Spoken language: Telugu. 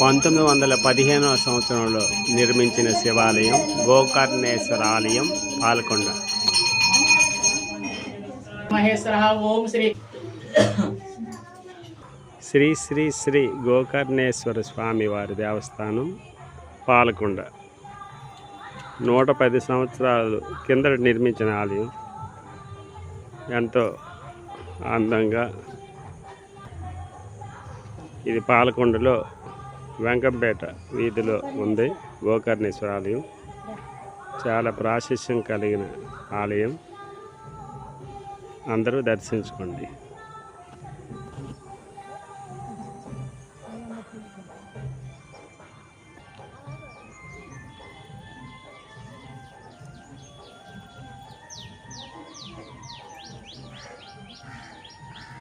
పంతొమ్మిది వందల పదిహేనవ సంవత్సరంలో నిర్మించిన శివాలయం గోకర్ణేశ్వర ఆలయం పాల్కొండ. మహేశ్వర ఓం శ్రీ శ్రీ శ్రీ శ్రీ గోకర్ణేశ్వర స్వామి వారి దేవస్థానం పాలకొండ. నూట పది సంవత్సరాలు కిందట నిర్మించిన ఆలయం. ఎంతో అందంగా ఇది పాలకొండలో వెంకంపేట వీధిలో ఉంది గోకర్ణేశ్వర ఆలయం చాలా ప్రాశస్యం కలిగిన ఆలయం. అందరూ దర్శించుకోండి.